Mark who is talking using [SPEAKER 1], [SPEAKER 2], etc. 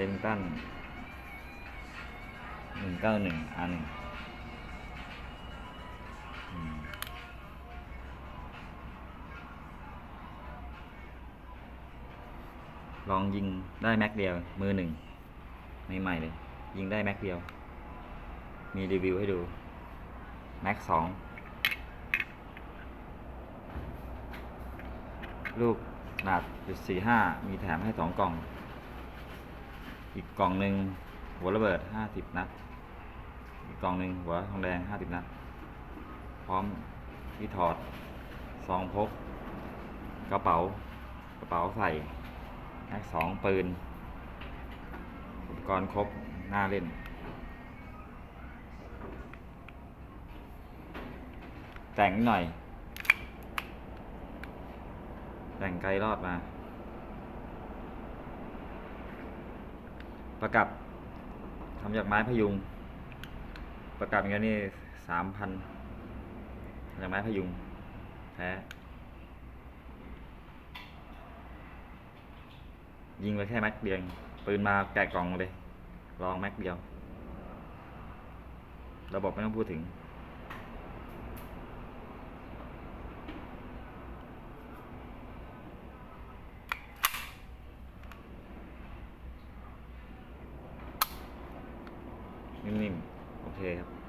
[SPEAKER 1] เลมตันหนึ่งเก้าหนึ่งอันหนึ่งลองยิงได้แม็กเดียว มือหนึ่งใหม่ๆเลย ยิงได้แม็กเดียว มีรีวิวให้ดู แม็กสองลูกขนาดจุดสี่ห้ามีแถมให้สองกล่อง อีกกล่องหนึ่งหัวระเบิดห้าสิบนัด อีกกล่องหนึ่งหัวทองแดงห้าสิบนัด พร้อมที่ถอดซองพก กระเป๋ากระเป๋าใส่แม็กสองปืน อุปกรณ์ครบหน้าเล่น แต่งหน่อย แต่งไกลรอดมา ประกับทำจากไม้พยุง ประกับอย่างนี้นี่สามพันจากไม้พยุงแพ้ยิงไปแค่แม็กเดียวเองปืนมาแกะกล่องเลย ลองแม็กเดียว ระบบไม่ต้องพูดถึง นิ่มๆ โอเคครับ